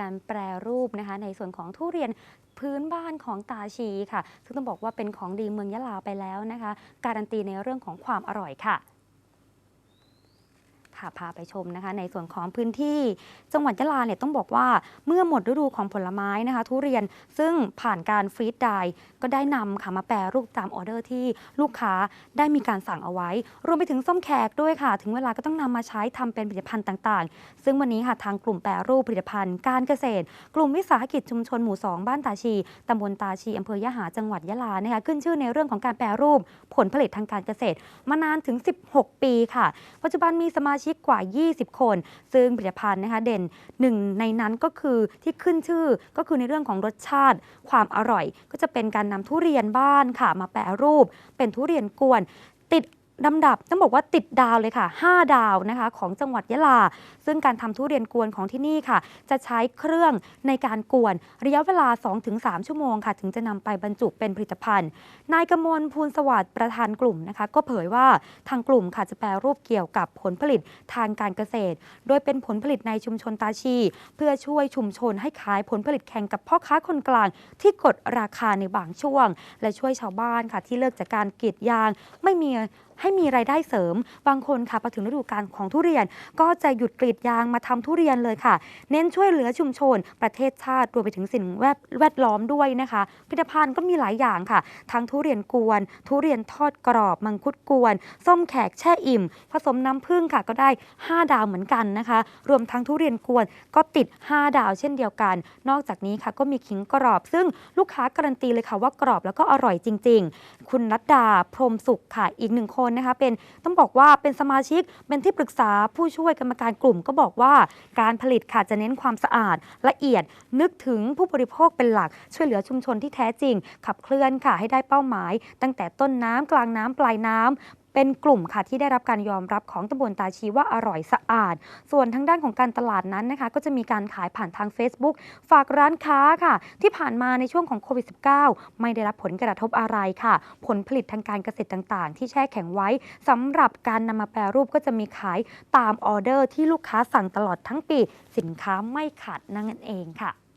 การแปรรูปนะคะในส่วนของทุเรียนพื้นบ้านของตาชีค่ะ ซึ่งต้องบอกว่าเป็นของดีเมืองยะลาไปแล้วนะคะ การันตีในเรื่องของความอร่อยค่ะ ค่ะพาไปชมนะคะ ในส่วนของพื้นที่จังหวัดยะลาเนี่ยต้องบอกว่าเมื่อหมดฤดูของผลไม้นะคะ ทุเรียนซึ่งผ่านการฟรีดไดก็ได้นำค่ะมาแปรรูปตามออเดอร์ที่ลูกค้าได้มีการสั่งเอาไว้ รวมไปถึงส้มแขกด้วยค่ะ ถึงเวลาก็ต้องนำมาใช้ทำเป็นผลิตภัณฑ์ต่างๆ ซึ่งวันนี้ค่ะทางกลุ่มแปรรูปผลิตภัณฑ์ การเกษตร กลุ่มวิสาหกิจชุมชนหมู่ 2 บ้านตาชีตำบลตาชีอำเภอยะหาจังหวัดยะลานะคะขึ้นชื่อในเรื่องของการแปรรูปผลผลิตทางการเกษตร มานานถึง 16 ปีค่ะ ปัจจุบันมีสมาชิกกว่า 20 คน ซึ่งผลิตภัณฑ์นะคะเด่นหนึ่งในนั้นก็คือที่ขึ้นชื่อก็คือในเรื่องของรสชาติ ความอร่อย ก็จะเป็นการนำทุเรียนบ้านค่ะมาแปรรูป เป็นทุเรียนกวนติด ลำดับต้องบอกว่าติดดาวเลยค่ะ 5 ดาวนะคะของจังหวัดยะลา ซึ่งการทำทุเรียนกวนของที่นี่ค่ะ จะใช้เครื่องในการกวนระยะเวลา 2-3 ชั่วโมงค่ะ ถึงจะนำไปบรรจุเป็นผลิตภัณฑ์ นายกมลภูลสวัสดิ์ประธานกลุ่มนะคะ ก็เผยว่าทางกลุ่มค่ะจะแปรรูปเกี่ยวกับผลผลิตทางการเกษตร โดยเป็นผลผลิตในชุมชนตาชี เพื่อช่วยชุมชนให้ขายผลผลิตแข่งกับพ่อค้าคนกลาง ที่กดราคาในบางช่วง และช่วยชาวบ้านค่ะที่เลิกจากการกรีดยางไม่มี ให้มีรายได้เสริม บางคนค่ะพอถึงฤดูกาลของทุเรียน ก็จะหยุดกรีดยางมาทำทุเรียนเลยค่ะ เน้นช่วยเหลือชุมชน ประเทศชาติรวมไปถึงสิ่งแวดแวดล้อมด้วยนะคะผลิตภัณฑ์ก็มีหลายอย่างค่ะ ทั้งทุเรียนกวน ทุเรียนทอดกรอบ มังคุดกวน ส้มแขกแช่อิ่ม ผสมน้ำผึ้งค่ะก็ได้ 5 ดาวเหมือนกันนะคะ รวมทั้งทุเรียนกวนก็ติด 5 ดาวเช่นเดียวกัน นอกจากนี้ค่ะก็มีขิงกรอบ ซึ่งลูกค้าการันตีเลยค่ะว่ากรอบแล้วก็อร่อยจริง ๆ คุณนัดดาพรมสุขค่ะอีกหนึ่งคนนะคะเป็นต้องบอกว่าเป็นสมาชิกเป็นที่ปรึกษาผู้ช่วยกรรมการกลุ่ม ก็บอกว่าการผลิตค่ะจะเน้นความสะอาดละเอียดนึกถึงผู้บริโภคเป็นหลัก ช่วยเหลือชุมชนที่แท้จริง ขับเคลื่อนค่ะให้ได้เป้าหมาย ตั้งแต่ต้นน้ำกลางน้ำปลายน้ำ เป็นกลุ่มค่ะที่ได้รับการยอมรับของตำบลตาชีว่าอร่อยสะอาด ส่วนทางด้านของการตลาดนั้นนะคะ ก็จะมีการขายผ่านทาง Facebook ฝากร้านค้าค่ะ ที่ผ่านมาในช่วงของโควิด -19 ไม่ได้รับผลกระทบอะไรค่ะ ผลผลิตทางการเกษตรต่างๆ ที่แช่แข็งไว้สำหรับการนำมาแปรรูปก็จะมีขายตามออเดอร์ที่ลูกค้าสั่งตลอดทั้งปี สินค้าไม่ขาดนั่นเองค่ะ